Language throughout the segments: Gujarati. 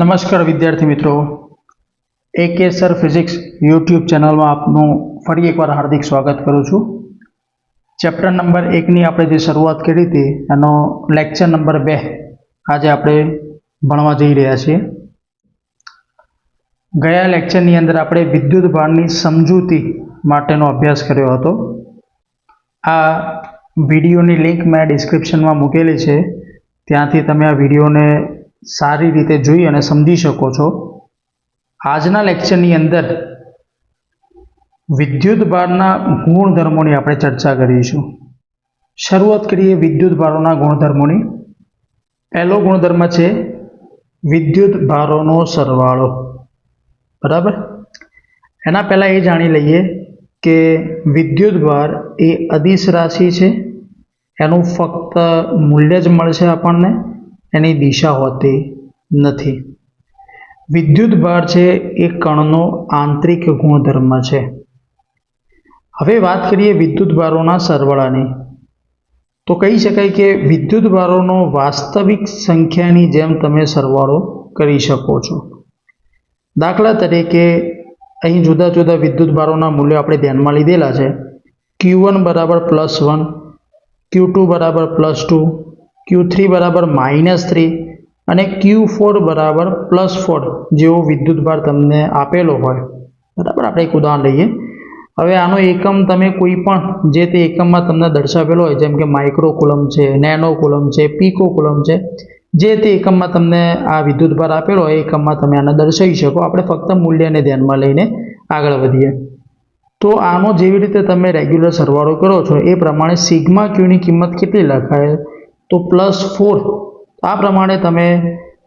નમસ્કાર વિદ્યાર્થી મિત્રો. એ કે સર ફિઝિક્સ યુટ્યુબ ચેનલમાં આપનું ફરી એકવાર હાર્દિક સ્વાગત કરું છું. ચેપ્ટર નંબર એકની આપણે જે શરૂઆત કરી હતી, એનો લેક્ચર નંબર બે આજે આપણે ભણવા જઈ રહ્યા છીએ. ગયા લેક્ચરની અંદર આપણે વિદ્યુત ભારની સમજૂતી માટેનો અભ્યાસ કર્યો હતો. આ વિડીયોની લિંક મેં ડિસ્ક્રિપ્શનમાં મૂકેલી છે. ત્યાંથી તમે આ વિડીયોને સારી રીતે જોઈ અને સમજી શકો છો. આજના લેક્ચરની અંદર વિદ્યુત ભારના ગુણધર્મોની આપણે ચર્ચા કરીશું. શરૂઆત કરીએ વિદ્યુત ભારોના ગુણધર્મોની. પહેલો ગુણધર્મ છે વિદ્યુત ભારોનો સરવાળો. બરાબર? એના પહેલાં એ જાણી લઈએ કે વિદ્યુત ભાર એ અદિશ રાશિ છે. એનું ફક્ત મૂલ્ય જ મળશે આપણને. એની દિશા હોતી નથી. વિદ્યુત ભાર છે એ કણનો આંતરિક ગુણધર્મ છે. હવે વાત કરીએ વિદ્યુત ભારોના સરવાળાની. તો કહી શકાય કે વિદ્યુત ભારોનો વાસ્તવિક સંખ્યાની જેમ તમે સરવાળો કરી શકો છો. દાખલા તરીકે અહીં જુદા જુદા વિદ્યુત ભારોના મૂલ્યો આપણે ધ્યાનમાં લીધેલા છે. ક્યુ વન બરાબર પ્લસ વન ક્યુ ટુ બરાબર પ્લસ ટુ ક્યુ થ્રી બરાબર માઇનસ થ્રી અને ક્યુ ફોર બરાબર પ્લસ ફોર જેવો વિદ્યુત ભાર તમને આપેલો હોય. બરાબર? આપણે એક ઉદાહરણ લઈએ. હવે આનો એકમ તમે કોઈ પણ જે તે એકમમાં તમને દર્શાવેલો હોય, જેમ કે માઇક્રો કુલમ છે નેનો કુલમ છે પીકો કુલમ છે, જે તે એકમમાં તમને આ વિદ્યુત ભાર આપેલો હોય, એ એકમમાં તમે આને દર્શાવી શકો. આપણે ફક્ત મૂલ્યને ધ્યાનમાં લઈને આગળ વધીએ. તો આનો જેવી રીતે તમે રેગ્યુલર સરવાળો કરો છો, એ પ્રમાણે સિગ્મા ક્યુની કિંમત કેટલી લખાય તો પ્લસ ફોર આ પ્રમાણે તમે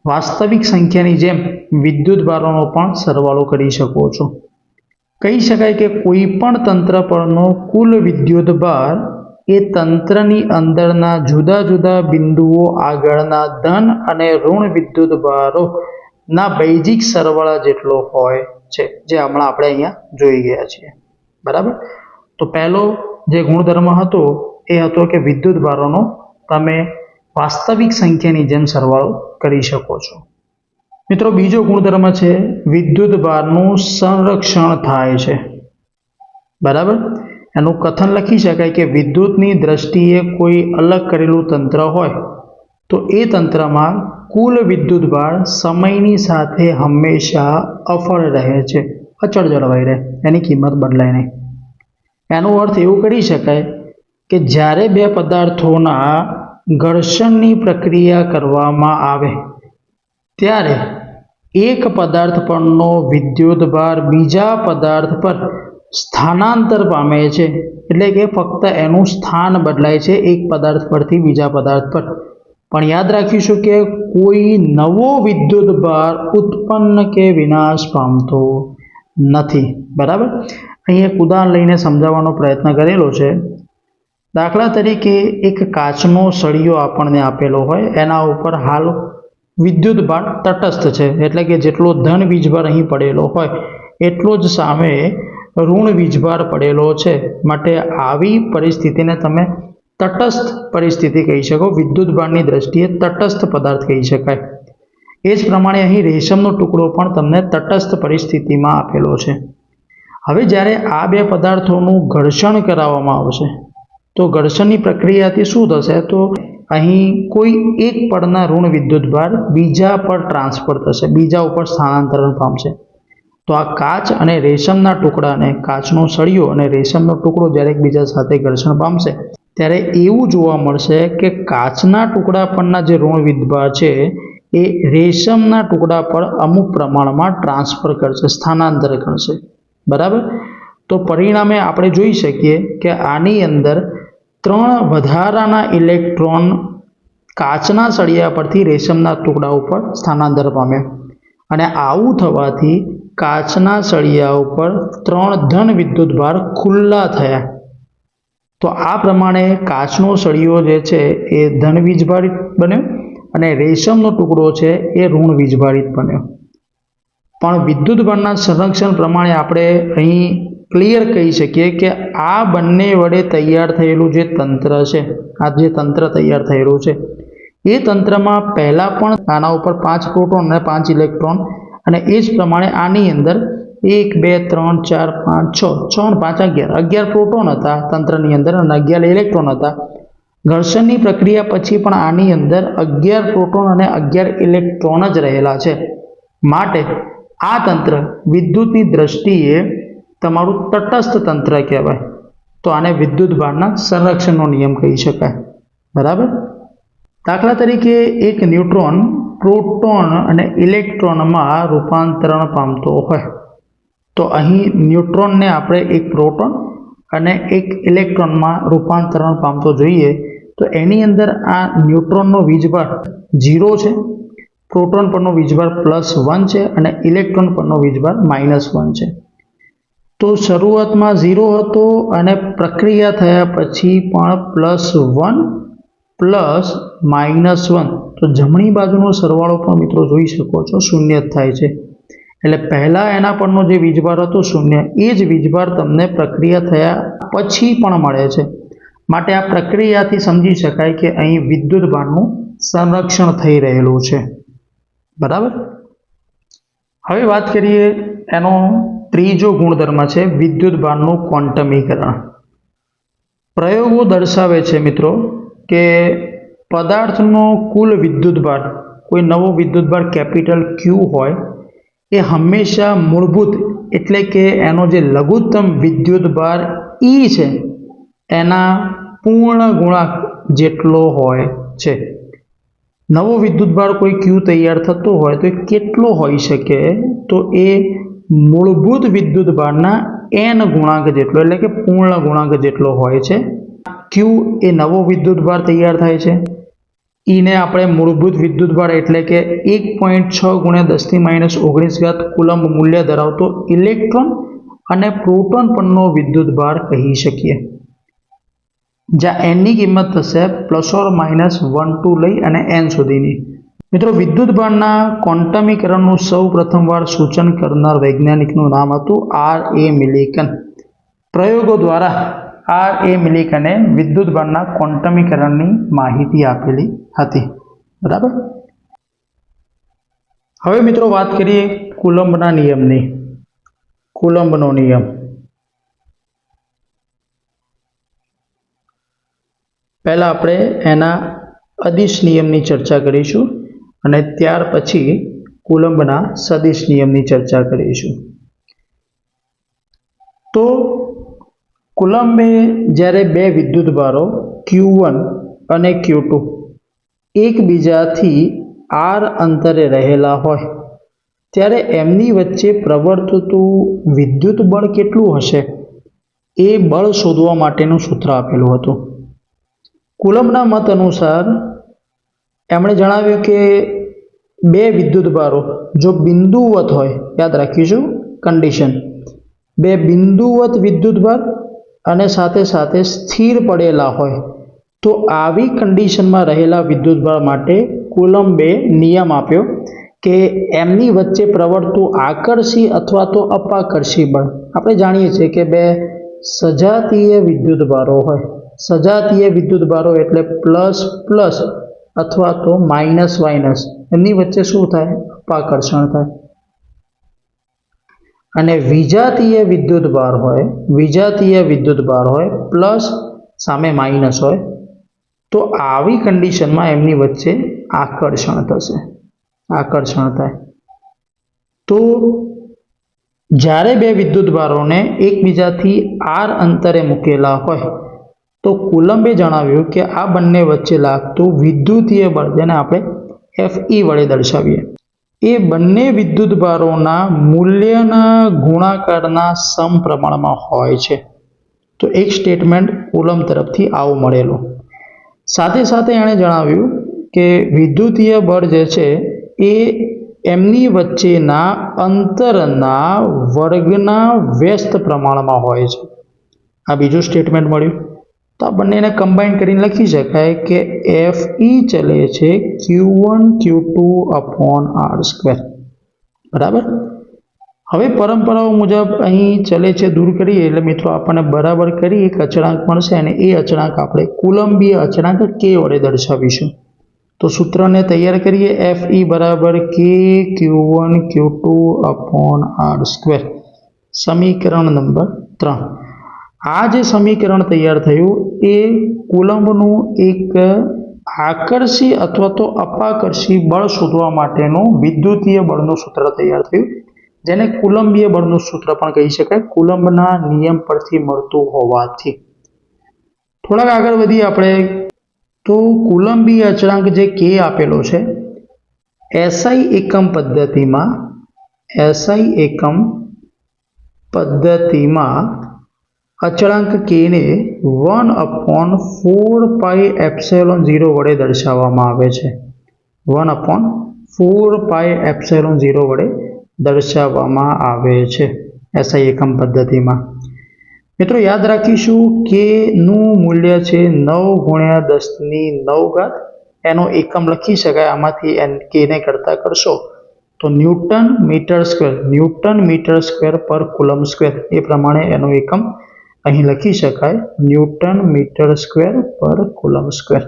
વાસ્તવિક સંખ્યાની જેમ વિદ્યુત ભારોનો પણ સરવાળો કરી શકો છો. કહી શકાય કે કોઈ પણ તંત્ર પરનો કુલ વિદ્યુત ભાર એ તંત્રની અંદરના જુદા જુદા બિંદુઓ આગળના ધન અને ઋણ વિદ્યુત ભારોના બૈજિક સરવાળા જેટલો હોય છે, જે હમણાં આપણે અહીંયા જોઈ ગયા છીએ. બરાબર? તો પહેલો જે ગુણધર્મ હતો એ હતો કે વિદ્યુત ભારોનો તમે વાસ્તવિક સંખ્યાની જેમ સરવાળો કરી શકો છો. મિત્રો, બીજો ગુણધર્મ છે વિદ્યુત ભારનું સંરક્ષણ થાય છે. બરાબર? એનું કથન લખી શકાય કે વિદ્યુતની દ્રષ્ટિએ કોઈ અલગ કરેલું તંત્ર હોય, તો એ તંત્રમાં કુલ વિદ્યુત ભાર સમયની સાથે હંમેશા અફળ રહે છે. અચળ જળવાઈ રહે, એની કિંમત બદલાય નહીં. એનો અર્થ એવું કરી શકાય કે જ્યારે બે પદાર્થોના ઘર્ષણની પ્રક્રિયા કરવામાં આવે, ત્યારે એક પદાર્થ પરનો વિદ્યુત ભાર બીજા પદાર્થ પર સ્થાનાંતર પામે છે. એટલે કે ફક્ત એનું સ્થાન બદલાય છે એક પદાર્થ પરથી બીજા પદાર્થ પર. પણ યાદ રાખીશું કે કોઈ નવો વિદ્યુત ભાર ઉત્પન્ન કે વિનાશ પામતો નથી. બરાબર? અહીં એક ઉદાહરણ લઈને સમજાવવાનો પ્રયત્ન કરેલો છે. દાખલા તરીકે એક કાચનો સળિયો આપણને આપેલો હોય, એના ઉપર હાલ વિદ્યુત ભાર તટસ્થ છે. એટલે કે જેટલો ધન વીજભાર અહીં પડેલો હોય, એટલો જ સામે ઋણ વીજભાર પડેલો છે. માટે આવી પરિસ્થિતિને તમે તટસ્થ પરિસ્થિતિ કહી શકો. વિદ્યુત ભારની દ્રષ્ટિએ તટસ્થ પદાર્થ કહી શકાય. એ જ પ્રમાણે અહીં રેશમનો ટુકડો પણ તમને તટસ્થ પરિસ્થિતિમાં આપેલો છે. હવે જ્યારે આ બે પદાર્થોનું ઘર્ષણ કરાવવામાં આવશે તો ઘર્ષણની પ્રક્રિયાથી શું થશે? તો અહીં કોઈ એક પડના ઋણ વિદ્યુત ભાર બીજા પર ટ્રાન્સફર થશે, બીજા ઉપર સ્થાનાંતરણ પામશે. તો આ કાચ અને રેશમના ટુકડાને, કાચનો સળિયો અને રેશમનો ટુકડો જ્યારે એકબીજા સાથે ઘર્ષણ પામશે, ત્યારે એવું જોવા મળશે કે કાચના ટુકડા પરના જે ઋણ વિદ્યુતભાર છે, એ રેશમના ટુકડા પર અમુક પ્રમાણમાં ટ્રાન્સફર કરશે, સ્થાનાંતર કરશે. બરાબર? તો પરિણામે આપણે જોઈ શકીએ કે આની અંદર ત્રણ વધારાના ઇલેક્ટ્રોન કાચના સળિયા પરથી રેશમના ટુકડા ઉપર સ્થાનાંતર પામ્યા. અને આવું થવાથી કાચના સળિયા ઉપર ત્રણ ધન વિદ્યુત ભાર ખુલ્લા થયા. તો આ પ્રમાણે કાચનો સળિયો જે છે એ ધન વીજભારિત બન્યો અને રેશમનો ટુકડો છે એ ઋણ વીજભારિત બન્યો. પણ વિદ્યુત ભારના સંરક્ષણ પ્રમાણે આપણે અહીં ક્લિયર કહી શકીએ કે આ બંને વડે તૈયાર થયેલું જે તંત્ર છે, આ જે તંત્ર તૈયાર થયેલું છે, એ તંત્રમાં પહેલાં પણ આના ઉપર પાંચ પ્રોટોન અને પાંચ ઇલેક્ટ્રોન અને એ જ પ્રમાણે આની અંદર એક, બે, ત્રણ, ચાર, પાંચ, છ છ પાંચ, અગિયાર. અગિયાર પ્રોટોન હતા તંત્રની અંદર અને અગિયાર ઇલેક્ટ્રોન હતા. ઘર્ષણની પ્રક્રિયા પછી પણ આની અંદર અગિયાર પ્રોટોન અને અગિયાર ઇલેક્ટ્રોન જ રહેલા છે. માટે આ તંત્ર વિદ્યુતની દ્રષ્ટિએ તમારું તટસ્થ તંત્ર કહેવાય. તો આને વિદ્યુત ભારના સંરક્ષણનો નિયમ કહી શકાય. બરાબર? દાખલા તરીકે એક ન્યુટ્રોન પ્રોટોન અને ઇલેક્ટ્રોનમાં રૂપાંતરણ પામતો હોય. તો અહીં ન્યુટ્રોનને આપણે એક પ્રોટોન અને એક ઇલેક્ટ્રોનમાં રૂપાંતરણ પામતો જોઈએ. તો એની અંદર આ ન્યુટ્રોનનો વીજભાર ઝીરો છે, પ્રોટોન પરનો વીજભાર પ્લસ વન છે અને ઇલેક્ટ્રોન પરનો વીજભાર માઇનસ વન છે. તો શરૂઆતમાં ઝીરો હતો અને પ્રક્રિયા થયા પછી પણ plus one, plus minus one. તો જમણી બાજુનો સરવાળો પણ મિત્રો જોઈ શકો છો, શૂન્ય થાય છે. એટલે પહેલાં એના પરનો જે વીજભાર હતો, શૂન્ય. એ જ વીજભાર તમને પ્રક્રિયા થયા પછી પણ મળે છે. માટે આ પ્રક્રિયાથી સમજી શકાય કે અહીં વિદ્યુત ભારનું સંરક્ષણ થઈ રહેલું છે. બરાબર? હવે વાત કરીએ એનો ત્રીજો ગુણધર્મ છે વિદ્યુત ભારનું ક્વોન્ટમીકરણ. પ્રયોગો દર્શાવે છે મિત્રો કે પદાર્થનો કુલ વિદ્યુત ભાર કોઈ નવો વિદ્યુત ભાર કેપિટલ ક્યુ હોય, એ હંમેશા મૂળભૂત એટલે કે એનો જે લઘુત્તમ વિદ્યુત ભાર ઈ છે, એના પૂર્ણ ગુણાંક જેટલો હોય છે. નવો વિદ્યુત ભાર કોઈ ક્યુ તૈયાર થતો હોય તો એ કેટલો હોઈ શકે? તો એ મૂળભૂત વિદ્યુત ભારના એન ગુણાંક જેટલો, એટલે કે પૂર્ણ ગુણાંક જેટલો હોય છે ક્યુ એ નવો વિદ્યુત ભાર તૈયાર થાય છે. ઈને આપણે મૂળભૂત વિદ્યુત ભાર એટલે કે એક પોઈન્ટ છ ગુણ્યા દસથી માઇનસ ઓગણીસ ઘાત કુલંબ મૂલ્ય ધરાવતો ઇલેક્ટ્રોન અને પ્રોટોન પરનો વિદ્યુત ભાર કહી શકીએ. જ્યાં એનની કિંમત થશે plus or minus one two લઈ અને એન સુધીની. મિત્રો, વિદ્યુત બાણના ક્વોન્ટમીકરણનું સૌ પ્રથમવાર સૂચન કરનાર વૈજ્ઞાનિકનું નામ હતું આર એ મિલિકન. પ્રયોગો દ્વારા આર એ મિલિકને વિદ્યુત ભારના ક્વોન્ટમીકરણની માહિતી આપેલી હતી. બરાબર? હવે મિત્રો, વાત કરીએ કુલંબના નિયમની. કુલંબનો નિયમ. પહેલાં આપણે એના અદિશ નિયમની ચર્ચા કરીશું. અને ત્યાર પછી કુલંબના સદિશ નિયમની ચર્ચા કરીશું. તો કુલંબે જ્યારે બે વિદ્યુત ભારો ક્યુ વન અને ક્યુ ટુ એકબીજાથી આર અંતરે રહેલા હોય, ત્યારે એમની વચ્ચે પ્રવર્તતું વિદ્યુત બળ કેટલું હશે? એ બળ શોધવા માટેનું સૂત્ર આપેલું હતું. કુલંબના મત અનુસાર એમણે જણાવ્યું કે બે વિદ્યુત ભારો જો બિંદુવત હોય, યાદ રાખીશું કન્ડિશન બે બિંદુવત વિદ્યુત ભાર અને સાથે સાથે સ્થિર પડેલા હોય, તો આવી કન્ડિશનમાં રહેલા વિદ્યુત ભાર માટે કુલમ્બે નિયમ આપ્યો કે એમની વચ્ચે પ્રવર્તું આકર્ષી અથવા તો અપાકર્ષી બળ. આપણે જાણીએ છીએ કે બે સજાતીય વિદ્યુત ભારો હોય. સજાતીય વિદ્યુત ભારો એટલે પ્લસ પ્લસ અથવા તો માઇનસ વાઇનસ એમની વચ્ચે શું થાય? અપાકર્ષણ થાય. અને વિજાતીય વિદ્યુત ભાર હોય, વિજાતીય વિદ્યુત ભાર હોય પ્લસ સામે માઇનસ હોય, તો આવી કન્ડિશનમાં એમની વચ્ચે આકર્ષણ થશે. આકર્ષણ થાય. તો જ્યારે બે વિદ્યુત ભારોને એકબીજાથી આર અંતરે મૂકેલા હોય તો કુલંબે જણાવ્યું કે આ બંને વચ્ચે લાગતું વિદ્યુતીય બળ, જેને આપણે એફ ઈ વડે દર્શાવીએ, એ બંને વિદ્યુત ભારોના મૂલ્યના ગુણાકારના સમપ્રમાણમાં હોય છે. તો એક સ્ટેટમેન્ટ કુલમ તરફથી આવું મળેલું. સાથે સાથે એણે જણાવ્યું કે વિદ્યુતીય બળ જે છે, એ એમની વચ્ચેના અંતરના વર્ગના વ્યસ્ત પ્રમાણમાં હોય છે. આ બીજું સ્ટેટમેન્ટ મળ્યું. તો આ બંનેને કમ્બાઈન કરીને લખી શકાય કે એફ ઈ ચલે છે Q one Q two upon R square બરાબર? હવે પરંપરાઓ મુજબ અહીં ચલે છે દૂર કરીએ, એટલે મિત્રો આપણને બરાબર કરી એક અચળાંક મળશે અને એ અચળાંક આપણે કુલંબીય અચળાંક કે વડે દર્શાવીશું. તો સૂત્રને તૈયાર કરીએ એફ ઈ બરાબર કે Q one Q two upon R square સમીકરણ નંબર ત્રણ. આ જે સમીકરણ તૈયાર થયું એ કુલંબનું એક આકર્ષી અથવા તો અપાકર્ષી બળ શોધવા માટેનું વિદ્યુતીય બળનું સૂત્ર તૈયાર થયું. જેને કુલંબીય બળનું સૂત્ર પણ કહી શકાય. કુલંબના નિયમ પરથી મળતું હોવાથી. થોડાક આગળ વધીએ આપણે. તો કુલંબીય અચળાંક જે કે આપેલો છે એસઆઈ એકમ પદ્ધતિમાં એસઆઈ એકમ પદ્ધતિમાં અચળાંક કેને one upon four pi epsilon zero વડે દર્શાવવામાં આવે છે. One upon four pi epsilon zero વડે દર્શાવવામાં આવે છે એસઆઈ એકમ પદ્ધતિમાં. મિત્રો યાદ રાખીશું કે નું મૂલ્ય છે નવ ગુણ્યા દસની નવ ઘાત. એનો એકમ લખી શકાય, આમાંથી એન કેને કરતા કરશો. તો newton metre square, newton metre square પર કુલમ સ્ક્વેર, એ પ્રમાણે એનો એકમ અહીં લખી શકાય ન્યૂટન મીટર સ્ક્વેર પર કુલમ સ્ક્વેર.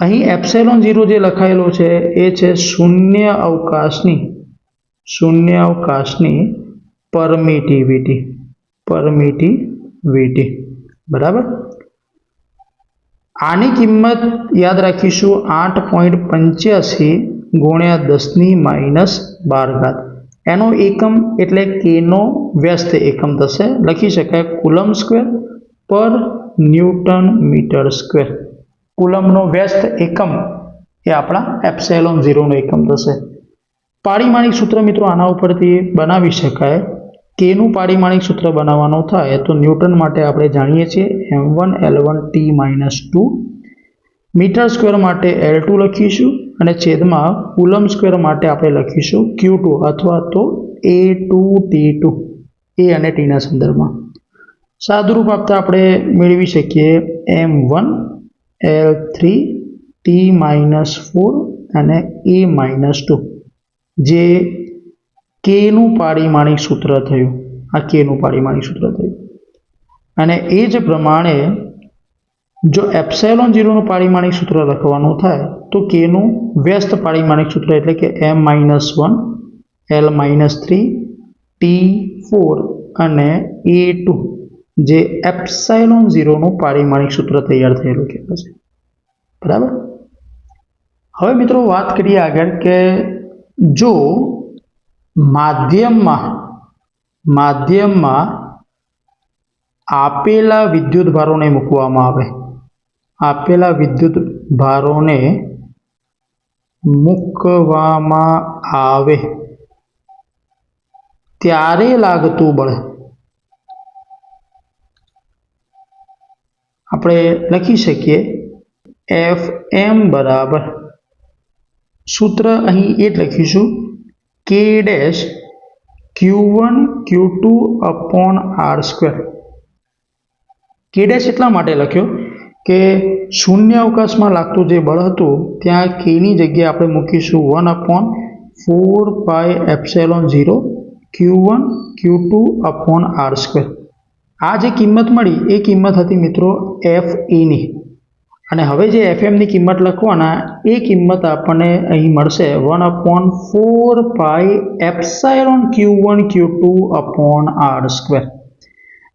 અહીં એપ્સેલોન ઝીરો જે લખાયેલો છે, એ છે શૂન્ય અવકાશની શૂન્ય અવકાશની પરમિટિવિટી પરમિટિવિટી. બરાબર? આની કિંમત યાદ રાખીશું, આઠ પોઈન્ટ પંચ્યાસી ગુણ્યા દસની માઇનસ બાર ઘાત. એનો એકમ એટલે કેનો વ્યસ્ત એકમ થશે. લખી શકાય કુલમ સ્ક્વેર પર ન્યૂટન મીટર સ્ક્વેર. કુલમનો વ્યસ્ત એકમ એ આપણા એપ્સેલોન ઝીરોનો એકમ થશે. પારિમાણિક સૂત્ર મિત્રો આના ઉપરથી બનાવી શકાય. કેનું પારિમાણિક સૂત્ર બનાવવાનું થાય તો ન્યૂટન માટે આપણે જાણીએ છીએ M one L one T minus two metre square માટે એલ ટુ લખીશું અને છેદમાં કુલમ સ્ક્વેર માટે આપણે લખીશું ક્યુ ટુ અથવા તો A two T two A અને ટીના સંદર્ભમાં. સાદુરૂપ આપતા આપણે મેળવી શકીએ M one L three T minus four અને એ માઇનસ ટુ જે કેનું પારિમાણિક સૂત્ર થયું. આ કેનું પારિમાણિક સૂત્ર થયું. અને એ જ પ્રમાણે જો એપ્સાયલોન ઝીરોનું પારિમાણિક સૂત્ર લખવાનું થાય, તો કેનું વ્યસ્ત પારિમાણિક સૂત્ર એટલે કે M minus one L minus three T four અને એ ટુ જે એપ્સાયલોન ઝીરોનું પારિમાણિક સૂત્ર તૈયાર થયેલું કહેવાય છે. બરાબર? હવે મિત્રો વાત કરીએ આગળ કે જો માધ્યમમાં માધ્યમમાં આપેલા વિદ્યુત ભારોને મૂકવામાં આવે આપેલા વિદ્યુત ભારોને મૂકવામાં આવે. ત્યારે લાગતું બળ. આપણે લખી શકીએ એફ એમ બરાબર. સૂત્ર અહીં એ જ લખીશું, K dash Q one, Q two upon R square. K dash એટલા માટે લખ્યો? કે શૂન્ય અવકાશમાં લાગતું જે બળ હતું, ત્યાં કેની જગ્યાએ આપણે મૂકીશું? One upon four pi epsilon zero Q one Q two upon R square આ જે કિંમત મળી, એ કિંમત હતી મિત્રો એફ ઈની અને હવે જે એફ એમની કિંમત લખવાના, એ કિંમત આપણને અહીં મળશે. One upon four pi epsilon Q one Q two upon R square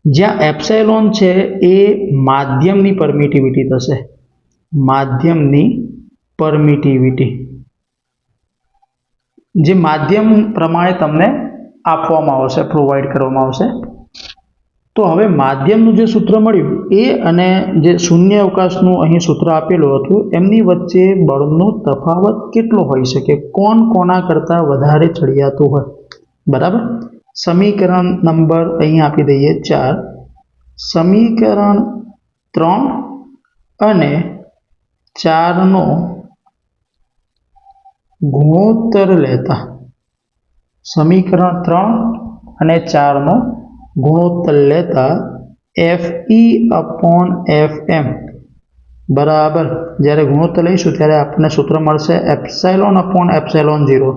જ્યાં એપ્સાયલોન છે એ માધ્યમની પરમિટિવિટી થશે. માધ્યમની પરમિટિવિટી. જે માધ્યમ પ્રમાણે તમને આપવામાં આવશે, પ્રોવાઈડ કરવામાં આવશે. તો હવે માધ્યમનું જે સૂત્ર મળ્યું, એ અને જે શૂન્ય અવકાશનું અહીં સૂત્ર આપેલું હતું, એમની વચ્ચે બળનો તફાવત કેટલો હોઈ શકે? કોણ કોના કરતાં વધારે ચડિયાતું હોય? બરાબર? સમીકરણ નંબર અહીં આપી દઈએ ચાર. સમીકરણ ત્રણ અને ચારનો ગુણોત્તર લેતા. સમીકરણ ત્રણ અને ચારનો ગુણોત્તર લેતા F E upon F M બરાબર. જ્યારે ગુણોત્તર લઈશું ત્યારે આપણને સૂત્ર મળશે એપ્સાયલોન અપોન એપ્સાયલોન ઝીરો.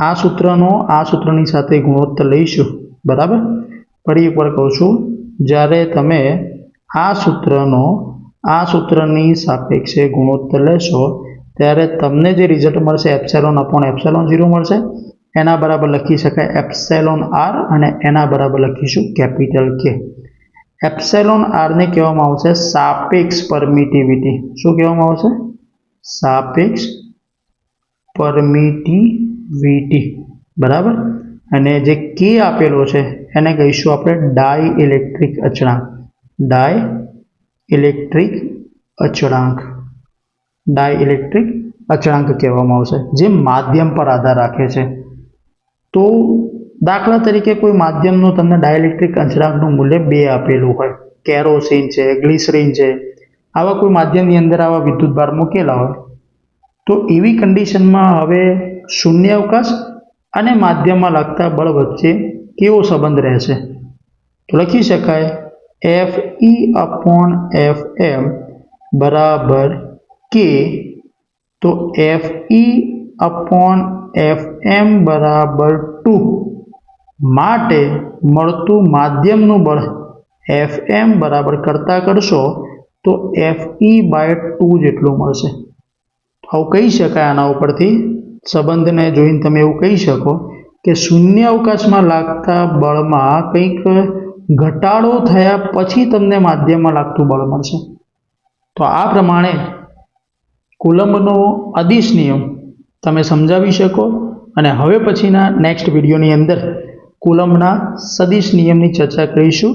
આ સૂત્રનો, આ સૂત્રની સાથે ગુણોત્તર લઈશું. બરાબર? ફરી એકવાર કહું છું, જ્યારે તમે આ સૂત્રનો, આ સૂત્રની સાપેક્ષે ગુણોત્તર લેશો, ત્યારે તમને જે રિઝલ્ટ મળશે એપ્સેલોન અપોન એપ્સેલોન ઝીરો મળશે. એના બરાબર લખી શકાય એપ્સેલોન આર અને એના બરાબર લખીશું કેપિટલ કે. એપ્સેલોન આરને કહેવામાં આવશે સાપેક્ષ પરમિટિવિટી. શું કહેવામાં આવશે? સાપેક્ષ પરમિટિવિટી બરાબર? અને જે કે આપેલો છે, એને કહીશું આપણે ડાય ઇલેક્ટ્રિક અચળાંક. ડાય ઇલેક્ટ્રિક અચળાંક. ડાય ઇલેક્ટ્રિક અચળાંક કહેવામાં આવશે, જે માધ્યમ પર આધાર રાખે છે. તો દાખલા તરીકે કોઈ માધ્યમનું તમને ડાયલેક્ટ્રિક અચળાંકનું મૂલ્ય બે આપેલું હોય. કેરોસીન છે, ગ્લિસરીન છે. આવા કોઈ માધ્યમની અંદર આવા વિદ્યુત ભાર મૂકેલા હોય. તો એવી કન્ડિશનમાં હવે શૂન્ય અવકાશ અને માધ્યમમાં લાગતા બળ વચ્ચે કેવો સંબંધ રહેશે? તો લખી શકાય F E upon F M બરાબર કે તો F E upon F M બરાબર ટુ. માટે મળતું માધ્યમનું બળ એફ એમ બરાબર કરતાં કરશો તો એફ ઈ બાય ટુ જેટલું મળશે. આવું કહી શકાય આના ઉપરથી. સંબંધને જોઈને તમે એવું કહી શકો કે શૂન્ય અવકાશમાં લાગતા બળમાં કંઈક ઘટાડો થયા પછી તમને માધ્યમમાં લાગતું બળ મળશે. તો આ પ્રમાણે કુલંબનો અદિશ નિયમ તમે સમજાવી શકો અને હવે પછીના નેક્સ્ટ વિડીયોની અંદર કુલંબના સદિશ નિયમની ચર્ચા કરીશું.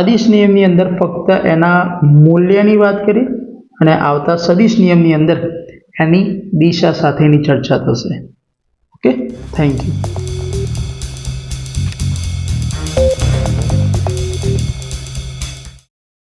અદિશ નિયમની અંદર ફક્ત એના મૂલ્યની વાત કરી અને આવતા સદિશ નિયમની અંદર એની દિશા સાથેની ચર્ચા થશે. Okay thank you